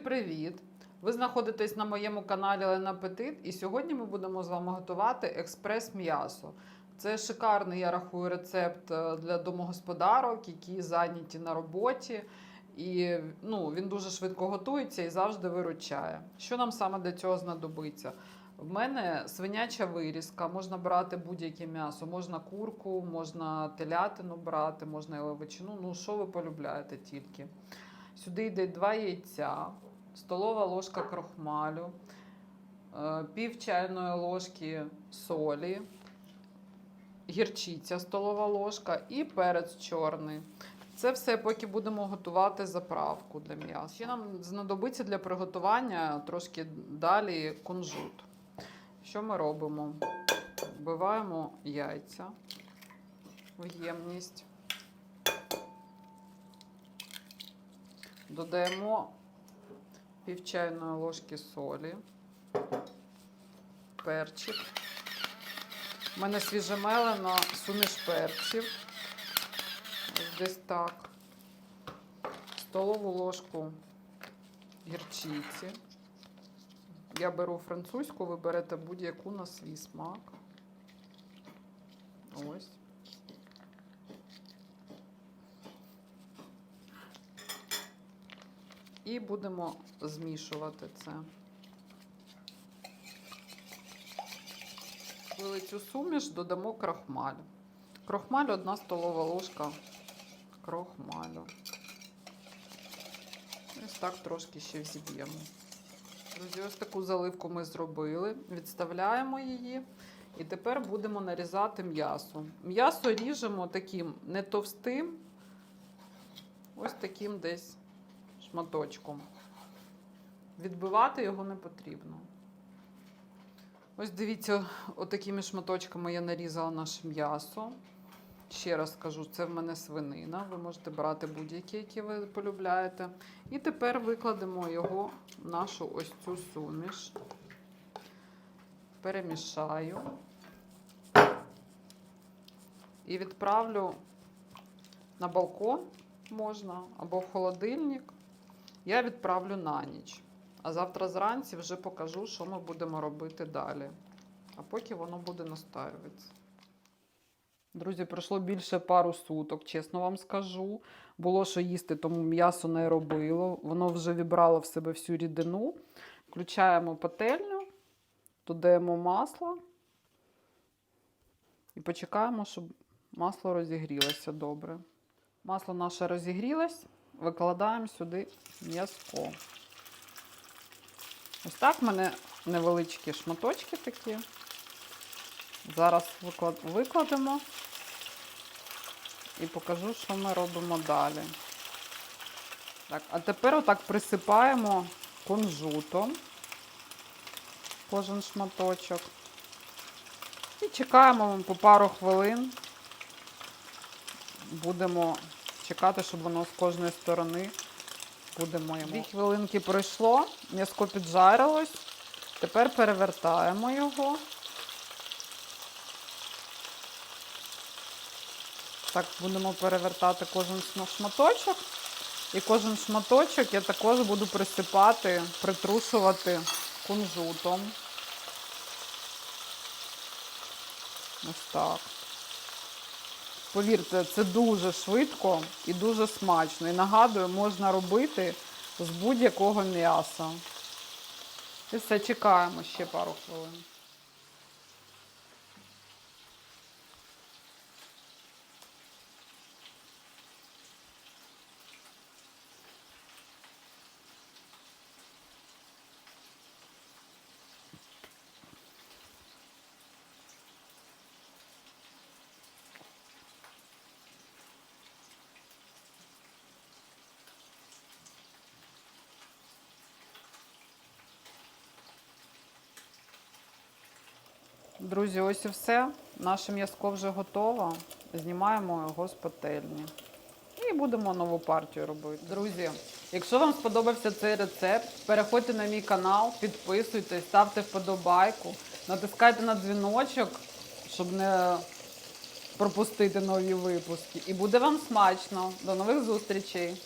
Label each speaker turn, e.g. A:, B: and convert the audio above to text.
A: привіт! Ви знаходитесь на моєму каналі Лена Апетит, і сьогодні ми будемо з вами готувати експрес-м'ясо. Це шикарний, я рахую, рецепт е, для домогосподарок, які зайняті на роботі. І ну, він дуже швидко готується і завжди виручає. Що нам саме для цього знадобиться? В мене свиняча вирізка, можна брати будь-яке м'ясо, можна курку, можна телятину брати, можна яловичину, ну що ви полюбляєте тільки. Сюди йде два яйця, столова ложка крохмалю, е, пів чайної ложки солі, гірчиця столова ложка і перець чорний. Це все, поки будемо готувати заправку для м'яса. Ще нам знадобиться для приготування трошки далі кунжут. Що ми робимо? Вбиваємо яйця в ємність. Додаємо пів чайної ложки солі, перчик. У мене свіжемелена суміш перців. Ось десь так. Столову ложку гірчиці. Я беру французьку, ви берете будь-яку на свій смак. Ось. І будемо змішувати це. Вили цю суміш, додамо крохмаль. Крохмаль одна столова ложка крохмалю. Ось так трошки ще взіб'ємо. Друзі, ось таку заливку ми зробили. Відставляємо її. І тепер будемо нарізати м'ясо. М'ясо ріжемо таким не товстим, ось таким десь шматочком. Відбивати його не потрібно. Ось дивіться, отакими шматочками я нарізала наше м'ясо. Ще раз скажу, це в мене свинина. Ви можете брати будь-які, які ви полюбляєте. І тепер викладемо його в нашу ось цю суміш. Перемішаю. І відправлю на балкон можна або в холодильник. Я відправлю на ніч. А завтра зранці вже покажу, що ми будемо робити далі. А поки воно буде настаюватися. Друзі, пройшло більше пару суток, чесно вам скажу. Було що їсти, тому м'ясо не робило. Воно вже вібрало в себе всю рідину. Включаємо пательню, додаємо масло і почекаємо, щоб масло розігрілося добре. Масло наше розігрілось, викладаємо сюди м'язко. Ось так в мене невеличкі шматочки такі. Зараз викладемо і покажу, що ми робимо далі. Так, а тепер отак присипаємо кунжутом кожен шматочок. І чекаємо по пару хвилин. Будемо чекати, щоб воно з кожної сторони будемо йому. Дві хвилинки пройшло, м'язко піджарилось. Тепер перевертаємо його. Так, будемо перевертати кожен шматочок. І кожен шматочок я також буду присипати, притрушувати кунжутом. Ось так. Повірте, це дуже швидко і дуже смачно. І нагадую, можна робити з будь-якого м'яса. І все, чекаємо ще пару хвилин. Друзі, ось і все. Наше м'язко вже готово. Знімаємо його з пательні. І будемо нову партію робити. Друзі, якщо вам сподобався цей рецепт, переходьте на мій канал, підписуйтесь, ставте вподобайку, натискайте на дзвіночок, щоб не пропустити нові випуски. І буде вам смачно. До нових зустрічей!